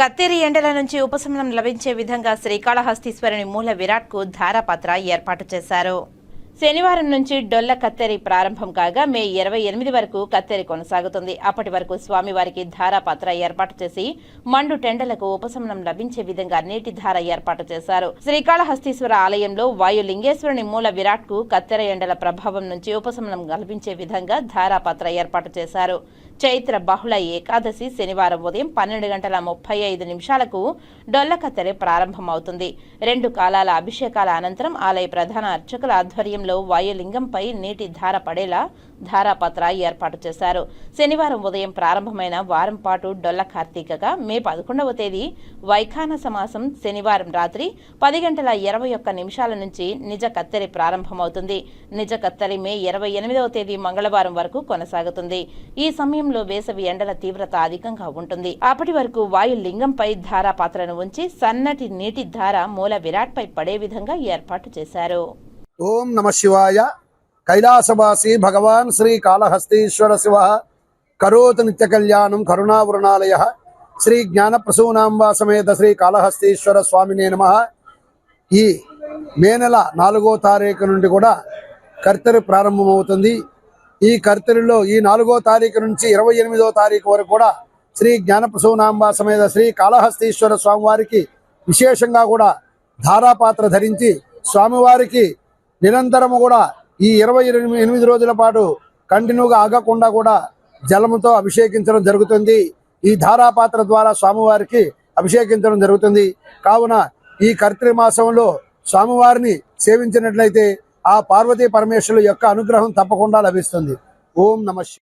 కత్తెరి ఎండల నుంచి ఉపశమనం లభించే విధంగా శ్రీకాళహస్తీశ్వరుని మూల విరాట్కు ధారాపత్ర ఏర్పాటు చేశారు. శనివారం నుంచి డొల్ల కత్తెరి ప్రారంభం కాగా మే ఇరవై ఎనిమిది వరకు కత్తెరి కొనసాగుతుంది. అప్పటి వరకు స్వామివారికి ధారాపత్ర ఏర్పాటు చేసి మండు టెండలకు ఉపశమనం లభించే విధంగా నీటి ధార ఏర్పాటు చేశారు. శ్రీకాళహస్తీశ్వర ఆలయంలో వాయులింగేశ్వరుని మూల విరాట్కు కత్తెర ఎండల ప్రభావం నుంచి ఉపశమనం కల్పించే విధంగా ధారాపత్ర ఏర్పాటు చేశారు. చైత్ర బహుళ ఏకాదశి శనివారం ఉదయం పన్నెండు గంటల ముప్పై ఐదు నిమిషాలకు డొల్లకత్తెర ప్రారంభమవుతుంది. రెండు కాలాల అభిషేకాల అనంతరం ఆలయ ప్రధాన అర్చకుల ఆధ్వర్యంలో వాయులింగంపై నీటి ధార పడేలా ధారాపత్ర ఏర్పాటు చేశారు. శనివారం ఉదయం ప్రారంభమైన వారం పాటు డొల్ల కార్తీకగా మే పదకొండవ తేదీ వైఖాన సమాసం శనివారం రాత్రి పది గంటల ఇరవై ఒక్క నిమిషాల నుంచి నిజ కత్తెరి ప్రారంభమవుతుంది. నిజ కత్తెరి మే ఇరవై ఎనిమిదవ తేదీ మంగళవారం వరకు కొనసాగుతుంది. ఈ సమయం సమయంలో వేసవి ఎండల తీవ్రత అధికంగా ఉంటుంది. అప్పటి వరకు వాయు లింగంపై ధారాపాత్రను ఉంచి సన్నటి నీటి ధార మూల విరాట్పై పడే విధంగా ఏర్పాటు చేశారు. ఓం నమ శివాయ. కైలాసవాసి భగవాన్ శ్రీ కాళహస్తీశ్వర శివ. కరోత్ నిత్య కళ్యాణం కరుణావృణాలయ శ్రీ జ్ఞాన ప్రసూనాంబ సమేత శ్రీ కాళహస్తీశ్వర స్వామినే నమ. ఈ మే నెల నాలుగో తారీఖు నుండి కూడా కర్తరి ప్రారంభమవుతుంది. ఈ కర్తరిలో ఈ నాలుగో తారీఖు నుంచి ఇరవై ఎనిమిదో తారీఖు వరకు కూడా శ్రీ జ్ఞానప్రసూనాంబ సమేత శ్రీ కాళహస్తీశ్వర స్వామివారికి విశేషంగా కూడా ధారాపాత్ర ధరించి స్వామివారికి నిరంతరము కూడా ఈ ఇరవై ఎనిమిది రోజుల పాటు కంటిన్యూగా ఆగకుండా కూడా జలముతో అభిషేకించడం జరుగుతుంది. ఈ ధారాపాత్ర ద్వారా స్వామివారికి అభిషేకించడం జరుగుతుంది. కావున ఈ కర్తృ మాసంలో స్వామివారిని సేవించినట్లయితే ఆ పార్వతీ పరమేశ్వరుల యొక్క అనుగ్రహం తప్పకుండా లభిస్తుంది. ఓం నమ